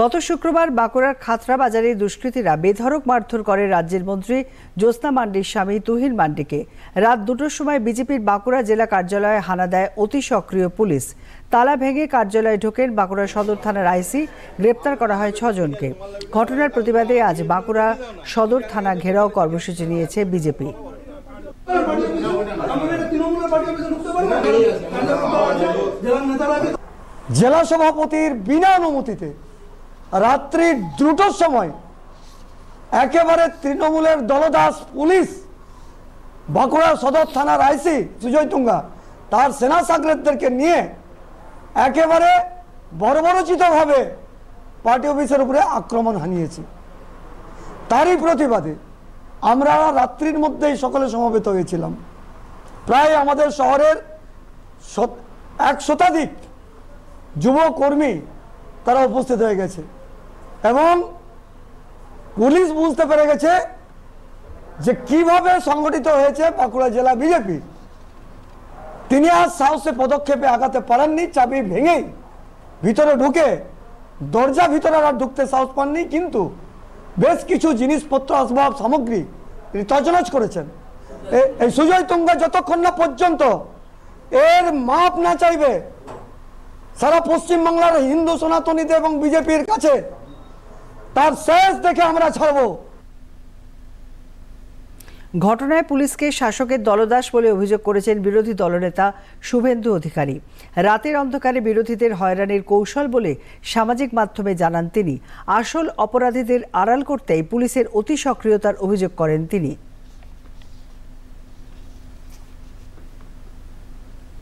গত শুক্রবার বাঁকুড়ার খাতড়া বাজারে দুষ্কৃতীরা বেধড়ক মারধর করে রাজ্যের মন্ত্রী জ্যোৎস্না মান্ডির স্বামী তুহিন মান্ডিকে। রাত দুটোর সময় বিজেপির বাঁকুড়া জেলা কার্যালয়ে হানা দেয় অতি সক্রিয় পুলিশ। তালা ভেঙে কার্যালয়ে ঢোকেন বাঁকুড়া সদর থানার আইসি, গ্রেপ্তার করা হয় ছজনকে। ঘটনার প্রতিবাদে আজ বাঁকুড়া সদর থানা ঘেরাও কর্মসূচি নিয়েছে বিজেপি। জেলা সভাপতির বিনা অনুমতিতে রাত্রি দুটোর সময় একেবারে তৃণমূলের দলদাস পুলিশ বাঁকুড়া সদর থানার আইসি সুজয় তুঙ্গা তার সেনা সাকরেতদেরকে নিয়ে একেবারে বর্বরচিতভাবে পার্টি অফিসের উপরে আক্রমণ হানিয়েছে। তারই প্রতিবাদে আমরা রাত্রির মধ্যেই সকলে সমবেত হয়েছিলাম। প্রায় আমাদের শহরের এক শতাধিক যুব কর্মী তারা উপস্থিত হয়ে গেছে। এবং পুলিশ বুঝতে পেরে গেছে যে কীভাবে সংগঠিত হয়েছে বাঁকুড়া জেলা বিজেপি। তিনি আর সাহসে পদক্ষেপে আগাতে পারেননি, চাবি ভেঙেই ভিতরে ঢুকে দরজা ভিতরে আর ঢুকতে সাহস পাননি, কিন্তু বেশ কিছু জিনিসপত্র, আসবাব, সামগ্রী তিনি তছনছ করেছেন। এই সুজয় তুঙ্গা যতক্ষণ না পর্যন্ত এর মাপ না চাইবে সারা পশ্চিমবাংলার হিন্দু সনাতনীদের এবং বিজেপির কাছে তার শেষ দেখে আমরা ছাড়বো। ঘটনায় পুলিশকে শাসকের দলদাস বলে অভিযোগ করেছেন বিরোধী দলনেতা শুভেন্দু অধিকারী। রাতের অন্ধকারে বিরোধীদের হয়রানির কৌশল বলে সামাজিক মাধ্যমে জানান তিনি। আসল অপরাধীদের আড়াল করতেই পুলিশের অতি সক্রিয়তার অভিযোগ করেন তিনি।